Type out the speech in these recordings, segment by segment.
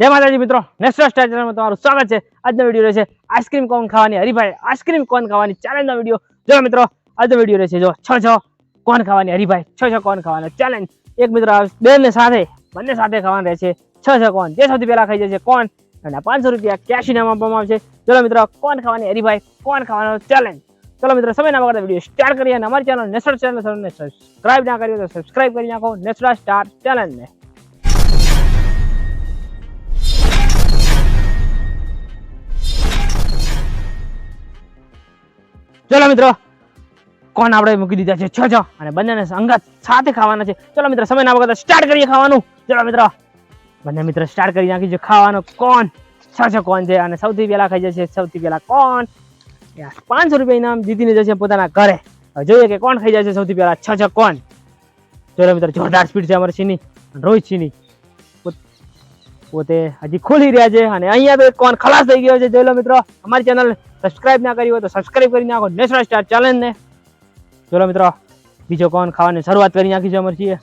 જય માતાજી મિત્રો નેશનલ સ્ટાર ચેનલમાં તમારું સ્વાગત છે. આજનો વીડિયો રહેશે આઈસ્ક્રીમ કોણ ખાવાની. હરીભાઈ આઈસ્ક્રીમ કોણ ખાવાની ચેલેન્જનો વીડિયો. જો મિત્રો, આજનો વીડિયો રહેશે જો છ છ કોણ ખાવાની. હરીભાઈ, છ છ કોણ ખાવાનો. ચેલેન્જ એક મિત્ર બેનને સાથે, બંને સાથે ખાવાનું રહેશે છ છ કોણ જે સૌથી પહેલાં ખાઈ જશે કોણ અને પાંચસો રૂપિયા કેશ ઇનામ આપવામાં આવશે. ચલો મિત્રો કોણ ખાવાની. હરીભાઈ કોણ ખાવાનો ચેલેન્જ ચલો મિત્રો સમય ના વગર વીડિયો સ્ટાર્ટ કરીએ અને અમારી ચેનલ નેશનલ ચેનલ સબસ્ક્રાઇબ ના કરી હોય તો સબસ્ક્રાઇબ કરી નાખો. નેશનલ સ્ટાર ચેનલને ચલો મિત્રો, કોણ આપણે મૂકી દીધા છે? છ છ. અને બંનેને અંગત સાથે ખાવાના છે. ચલો મિત્રો, સમય ના વગર સ્ટાર્ટ કરીએ ખાવાનું. ચલો મિત્રો, બંને મિત્રો સ્ટાર્ટ કરી નાખી છે. ખાવાનું કોણ? છ છ કોણ છે? અને સૌથી પહેલા ખાઈ જશે સૌથી પહેલા કોણ? પાંચસો રૂપિયા ઇનામ જીતીને જશે પોતાના ઘરે. જોઈએ કે કોણ ખાઈ છે સૌથી પહેલા. છ છ કોણ? ચલો મિત્રો, જોરદાર સ્પીડ છે અમારી સિની રોહિત સિની પોતે હજી ખોલી રહ્યા છે અને અહીંયા તો કોણ ખલાસ થઈ ગયો છે. જોઈ લો મિત્રો, અમારી ચેનલ સબસ્ક્રાઇબ ના કરી હોય તો સબસ્ક્રાઇબ કરી નાખો. નેશનલ સ્ટાર ચેલેન્જ ને. લો મિત્રો, બીજો કોણ ખાવાની શરૂઆત કરી નાખી છે અમારી છીએ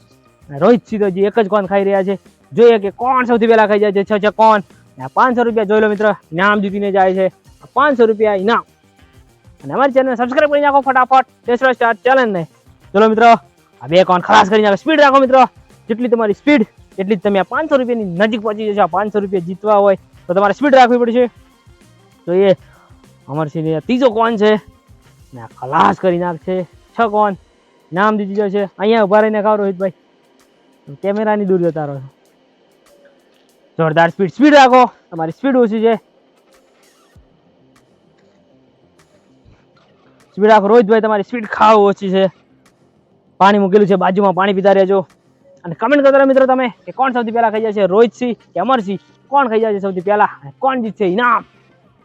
રોહિત સીધો એક જ કોણ ખાઈ રહ્યા છે. જોઈએ કે કોણ સૌથી પહેલા ખાઈ જાય છે. છ કોણ. પાંચસો રૂપિયા, જોઈ લો મિત્રો, ઇનામ જીતીને જાય છે. પાંચસો રૂપિયા ઇનામ. અને અમારી ચેનલ સબસ્ક્રાઇબ કરી નાખો ફટાફટ. નેશનલ સ્ટાર ચેલેન્જ ને. ચલો મિત્રો, આ બે કોણ ખલાસ કરી નાખો. સ્પીડ રાખો મિત્રો. જેટલી તમારી સ્પીડ એટલી જ તમે આ પાંચસો રૂપિયાની નજીક પહોંચી જશો આ પાંચસો રૂપિયા જીતવા હોય તો તમારે સ્પીડ રાખવી પડશે. તો એ અમરસિંહ ત્રીજો કોણ છે? ને આ ખલાસ કરી નાખશે. છ કોણ? નામ દીધી જશે અહીંયા ઊભા રહીને ખાવ રોહિતભાઈ. કેમેરાની દૂર જતા રહો જોરદાર સ્પીડ સ્પીડ રાખો. તમારી સ્પીડ ઓછી છે. સ્પીડ રાખો. રોહિતભાઈ, તમારી સ્પીડ ખાવ ઓછી છે. પાણી મૂકેલું છે. બાજુમાં પાણી પીતા રહેજો. અને કમેન્ટ કરતા મિત્રો તમે કે કોણ સૌથી પહેલાં ખાઈ જશે? રોહિતસિંહ કે અમરસિંહ? કોણ ખાઈ જશે સૌથી પહેલા? અને કોણ જીતશે? ઇનામ.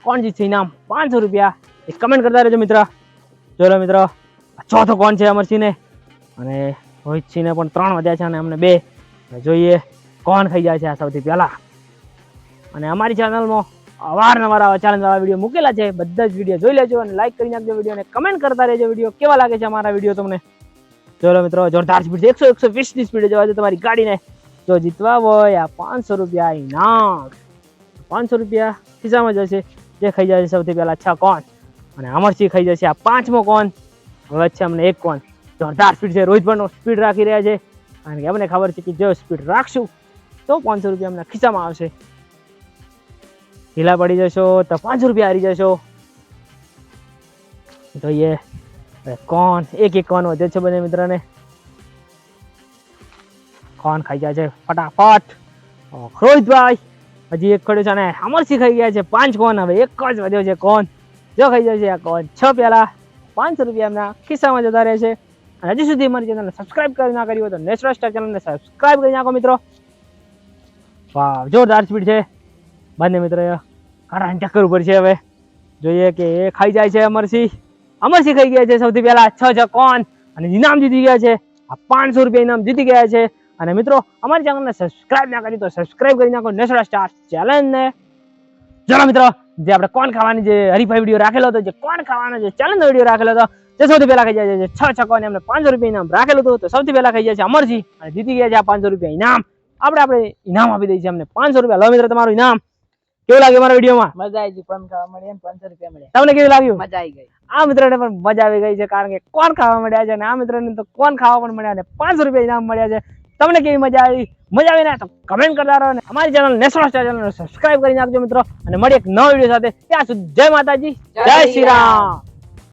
કોણ જીતશે ઇનામ? પાંચસો રૂપિયા. એ કમેન્ટ કરતા રહેજો મિત્ર. જોઈ મિત્રો. મિત્ર ચોથો કોણ છે અમરસિંહને? અને રોહિતસિંહને પણ ત્રણ વધ્યા છે અને અમને બે. જોઈએ કોણ ખાઈ જાય છે આ સૌથી પહેલા. અને અમારી ચેનલમાં અવારનવાર આવા ચેલેન્જ વીડિયો મૂકેલા છે. બધા જ વીડિયો જોઈ લેજો અને લાઇક કરી નાખજો વીડિયો અને કમેન્ટ કરતા રહેજો વીડિયો કેવા લાગે છે અમારા વીડિયો તમને? ચલો મિત્રો, જોરદાર સ્પીડ છે. એકસો એકસો વીસની સ્પીડે જવા દે તમારી ગાડીને જો જીતવા હોય, આ પાંચસો રૂપિયા ઇનામ. પાંચસો રૂપિયા ખિસ્સામાં જશે જે ખાઈ જશે સૌથી પહેલા છ કોણ? અને અમરસિંહ ખાઈ જશે આ પાંચમો કોણ? હવે છે અમને એક કોણ. જોરદાર સ્પીડ છે. રોહિત પણ સ્પીડ રાખી રહ્યા છે. કારણ કે અમને ખબર છે કે જો સ્પીડ રાખશું, તો પાંચસો રૂપિયા અમને ખિસ્સામાં આવશે. ઢીલા પડી જશો તો પાંચસો રૂપિયા હારી જશો. જોઈએ. કોણ? એક એક કોણ વધે છે બંને મિત્રને? કોણ ખાઈ જાય છે? ફટાફટ. રોહિતભાઈ. હજી એક ખડ્યો છે અને અમરસિંહ ખાઈ ગયા છે. પાંચ કોણ? હવે એક જ વધ્યો છે કોણ? જો ખાઈ જાય છે આ કોણ? છ પહેલા પાંચસો રૂપિયા એમના ખિસ્સામાં જતા રહે છે. અને હજી સુધી અમારી ચેનલને સબસ્ક્રાઇબ કરી ના કરી હોય તો નેચરલ સ્ટાર ચેનલને સબસ્ક્રાઇબ કરી નાખો મિત્રો. વાહ, જોરદાર સ્પીડ છે. બંને મિત્રો કારણ ચક્કર ઉપર છે હવે. જોઈએ કે એ ખાઈ જાય છે અમરસિંહ. અમરસિંહ શીખાઈ ગયા છે સૌથી પહેલા. છ છ કોણ? અને ઇનામ જીતી ગયા છે. આ પાંચસો રૂપિયા ઇનામ જીતી ગયા છે. અને મિત્રો, અમારી ચેનલને સબસ્ક્રાઇબ ના કરી તો સબસ્ક્રાઇબ કરી નાખો. નેશનલ સ્ટાર ચેલેન્જને ચલો મિત્રો, જે આપણે કોણ ખાવાની જે હરીફાઈ વીડિયો રાખેલો હતો, જે કોણ ખાવાનો જે ચેલેન્જ વીડિયો રાખેલો હતો, તે સૌથી પહેલા ખાઈ જાય છે. છ છ કોણ, એમને પાંચસો રૂપિયા ઇનામ રાખેલું હતું. તો સૌથી પહેલા ખાઈ જાય છે અમરજી. અને જીતી ગયા છે આ પાંચસો રૂપિયા ઇનામ. આપણે આપણે ઇનામ આપી દઈએ છીએ અમને. પાંચસો રૂપિયા. લો મિત્રો, તમારું ઇનામ. કેવું લાગે મારા વિડીયોમાં? મજા આવી ગઈ પણ ખાવા મળે એમ પાંચસો રૂપિયા મળે તમને કેવું લાગ્યું? મજા આવી ગઈ. આ મિત્રને પણ મજા આવી ગઈ છે કારણ કે કોણ ખાવા મળ્યા છે? અને આ મિત્રને તો કોણ ખાવા પણ મળ્યા અને પાંચસો રૂપિયા ઇનામ મળ્યા છે. તમને કેવી મજા આવી? મજા આવી ના તો કમેન્ટ કરતા રહો અને અમારી channel national star channel subscribe કરી નાખજો મિત્રો. અને મળી એક નવા વીડિયો સાથે. ત્યાં સુધી જય માતાજી. જય શ્રી રામ.